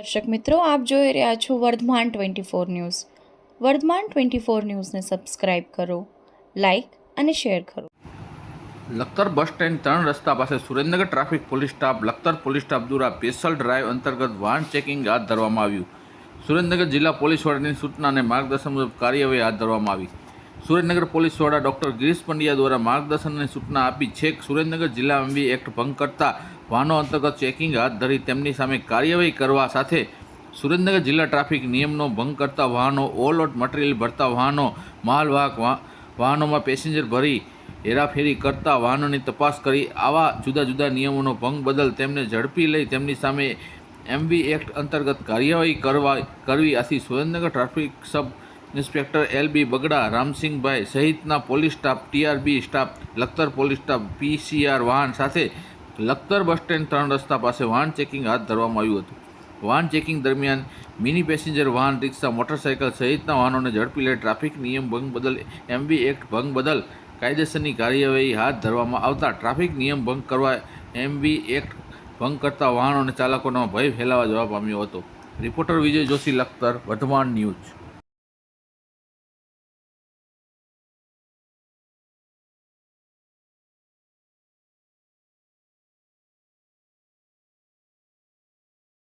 દર્શક મિત્રો, આપ જોઈ રહ્યા છો Vardhman twenty four news. Vardhman twenty four ન્યૂઝને સબસ્ક્રાઇબ કરો, લાઇક અને શેર કરો. લખતર બસ સ્ટેન્ડ ત્રણ રસ્તા પાસે Surendranagar traffic police staff, Lakhtar police staff દ્વારા સ્પેશિયલ ડ્રાઈવ અંતર્ગત વાહન ચેકિંગ હાથ ધરવામાં આવ્યું. સુરેન્દ્રનગર જિલ્લા પોલીસ વડાની સૂચના અને માર્ગદર્શન મુજબ કાર્યવાહી હાથ ધરવામાં આવી. સુરેન્દ્રનગર પોલીસ વડા ડોક્ટર ગિરીશ પંડ્યા દ્વારા માર્ગદર્શન અને સૂચના આપી છેક સુરેન્દ્રનગર જિલ્લા અંબી એક્ટ ભંગ કરતા વાહનો અંતર્ગત ચેકિંગ હાથ ધરી તેમની સામે કાર્યવાહી કરવા સાથે સુરેન્દ્રનગર જિલ્લા ટ્રાફિક નિયમનો ભંગ કરતા વાહનો, ઓવરલોડ મટીરિયલ ભરતા વાહનો, માલવાહક વાહનોમાં પેસેન્જર ભરી હેરાફેરી કરતા વાહનોની તપાસ કરી. આવા જુદા જુદા નિયમોનો ભંગ બદલ તેમને ઝડપી લઈ તેમની સામે એમવી એક્ટ અંતર્ગત કાર્યવાહી કરવા, કરવી આથી Surendranagar traffic sub inspector L B Bagda, Ramsinhbhai સહિતના police staff TRB staff, Lakhtar police staff PCR વાહન સાથે લખતર બસ સ્ટેન્ડ ત્રણ રસ્તા પાસે વાહન ચેકિંગ હાથ ધરવામાં આવ્યું હતું. વાહન ચેકિંગ દરમિયાન મિની પેસેન્જર, વાહન, રિક્ષા, મોટરસાયકલ સહિતના વાહનોને ઝડપી લઈ ટ્રાફિક નિયમ ભંગ બદલ, એમબી એક્ટ ભંગ બદલ કાયદેસરની કાર્યવાહી હાથ ધરવામાં આવતા ટ્રાફિક નિયમ ભંગ કરવા એમબી એક્ટ ભંગ કરતા વાહનોને ચાલકોનો ભય ફેલાવા જવા પામ્યો હતો. Reporter Vijay Joshi, Lakhtar, Vardhman news.